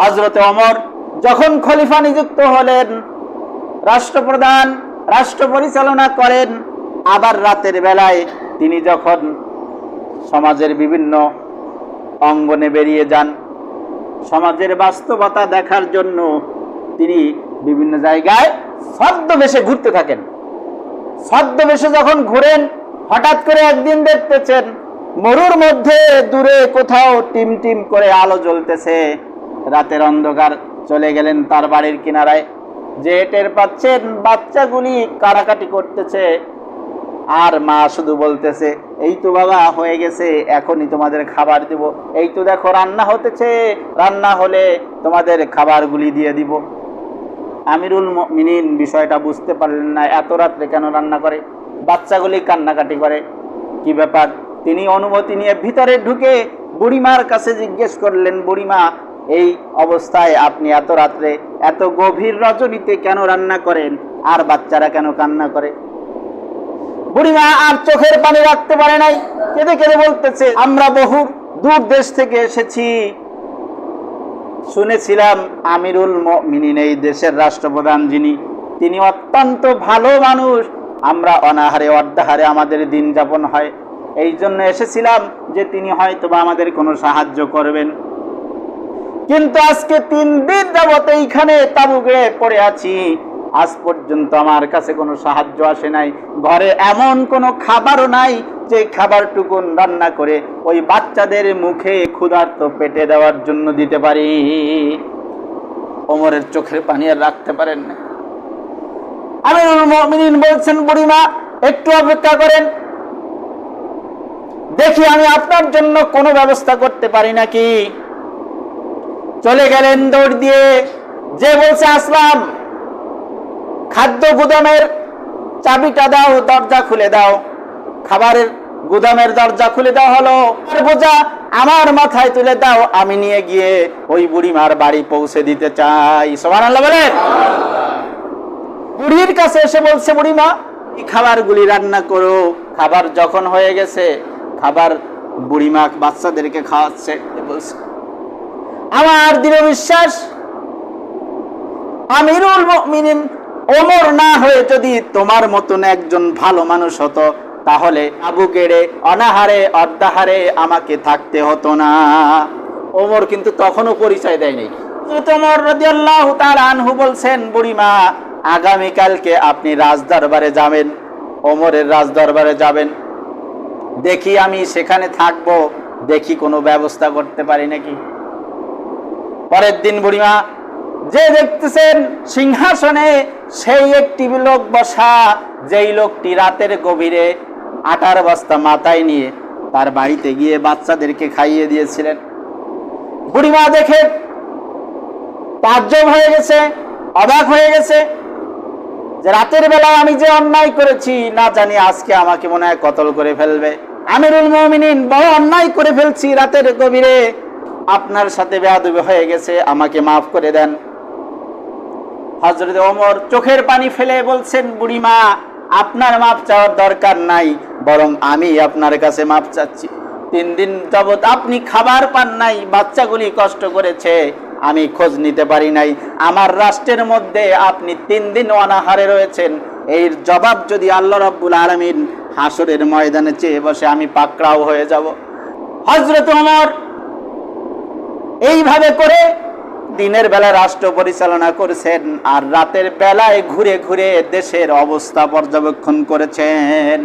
হজরতে অমর যখন খলিফা নিযুক্ত হলেন, রাষ্ট্রপ্রধান, রাষ্ট্র পরিচালনা করেন, আবার রাতের বেলায় তিনি যখন সমাজের বিভিন্ন অঙ্গনে বেরিয়ে যান, সমাজের বাস্তবতা দেখার জন্য তিনি বিভিন্ন জায়গায় ছদ্মবেশে ঘুরতে থাকেন। ছদ্মবেশে যখন ঘুরেন, হঠাৎ করে একদিন দেখতেছেন, মরুর মধ্যে দূরে কোথাও টিম টিম করে আলো জ্বলতেছে। রাতের অন্ধকার চলে গেলেন তার বাড়ির কিনারায়। যে টের পাচ্ছেন বাচ্চাগুলি কারাকাটি করতেছে। আর মা শুধু বলতেছে, এই তো বাবা, হয়ে গেছে, এখনই তোমাদের খাবার দিব। এই তো দেখো, রান্না হতেছে। রান্না হলে তোমাদের খাবারগুলি দিয়ে দিব। আমিরুল মিনিন বিষয়টা বুঝতে পারলেন না, এত রাত্রে কেন রান্না করে? বাচ্চাগুলি কান্নাকাটি করে। কি ব্যাপার? তিনি অনুমতি নিয়ে ভিতরে ঢুকে বুড়িমার কাছে জিজ্ঞেস করলেন, বুড়িমা এই অবস্থায় আপনি এত রাত্রে এত গভীর রজনীতে কেন রান্না করেন? আর বাচ্চারা কেন কান্না করে? বুড়িমা আর চোখের পানি রাখতে পারে নাই। কেঁদে কেঁদে বলতেছে, আমরা বহু দূর দেশ থেকে এসেছি। শুনেছিলাম আমিরুল মিনিন এই দেশের রাষ্ট্রপ্রধান যিনি, তিনি অত্যন্ত ভালো মানুষ। আমরা অনাহারে, অর্ধাহারে আমাদের দিন যাপন হয়। এই জন্য এসেছিলাম যে তিনি হয়তো বা আমাদের কোনো সাহায্য করবেন। কিন্তু আজকে তিন দিন যাবত এইখানে তাবু গেড়ে পড়ে আছি। আজ পর্যন্ত আমার কাছে কোনো সাহায্য আসে নাই। ঘরে এমন কোনো খাবারও নাই যে খাবারটুকুন রান্না করে ওই বাচ্চাদের মুখে ক্ষুধার্ত পেটে দেওয়ার জন্য দিতে পারি। ওমরের চোখের পানি আর রাখতে পারেন না। বলছেন, বুড়িমা, একটু অপেক্ষা করেন। দেখি আমি আপনার জন্য কোনো ব্যবস্থা করতে পারি নাকি? চলে গেলেন দৌড় দিয়ে। যে বলছে, আসলাম। খাদ্য গুদামের চাবিটা দাও, দরজা খুলে দাও। খাবারের গুদামের দরজা খুলে দেওয়া হলো। বোঝা, আমার মাথায় তুলে দাও, আমি নিয়ে গিয়ে ওই বুড়িমার বাড়ি পৌঁছে দিতে চাই। সোমান আল্লাহ বলেন। বুড়ির কাছে এসে বলছে, বুড়িমা খাবারগুলি রান্না করো। খাবার যখন হয়ে গেছে, খাবার বুড়িমা বাচ্চাদেরকে খাওয়াচ্ছে। বলছে আমার দৃঢ় বিশ্বাস, আমিরুল মুমিনিন ওমর না হয়ে যদি তোমার মতন একজন ভালো মানুষ হতো, তাহলে আবু কেড়ে অনাহারে অর্ধাহারে আমাকে থাকতে হতো না। ওমর কিন্তু তখনও পরিচয় দেয়নি। তোমার রাদিয়াল্লাহু তাআলা আনহু বলছেন, বুড়িমা, আগামীকালকে আপনি রাজদরবারে যাবেন, ওমরের রাজদরবারে যাবেন। দেখি আমি সেখানে থাকব, দেখি কোনো ব্যবস্থা করতে পারি নাকি? পরের দিন বুড়িমা, যে দেখতেছেন সিংহাসনে সেই একটি লোক বসা, যেই লোকটি রাতের গভীরে আটার বস্তা মাথায় নিয়ে তার বাড়িতে গিয়ে বাচ্চাদেরকে খাইয়ে দিয়েছিলেন। বুড়িমা দেখে তাজ্জব হয়ে গেছে, অবাক হয়ে গেছে যে রাতের বেলা আমি যে অন্যায় করেছি, না জানি আজকে আমাকে মনে হয় কতল করে ফেলবে। আমিরুল মমিনিন বড় অন্যায় করে ফেলছি রাতের গভীরে। আপনার সাথে বেয়াদবি হয়ে গেছে, আমাকে মাফ করে দেন। হজরত ওমর চোখের পানি ফেলে বলছেন, বুড়িমা, আপনার মাপ চাওয়ার দরকার নাই, বরং আমি আপনার কাছে মাপ চাচ্ছি। তিন দিন যাবৎ আপনি খাবার পান নাই, বাচ্চাগুলি কষ্ট করেছে, আমি খোঁজ নিতে পারি নাই। আমার রাষ্ট্রের মধ্যে আপনি তিন দিন অনাহারে রয়েছেন। এর জবাব যদি আল্লাহ রাব্বুল আলমিন হাসরের ময়দানে চেয়ে বসে, আমি পাকড়াও হয়ে যাব। হজরত ওমর এইভাবে করে দিনের বেলা রাষ্ট্র পরিচালনা করেছেন আর রাতের বেলায় ঘুরে ঘুরে দেশের অবস্থা পর্যবেক্ষণ করেছেন।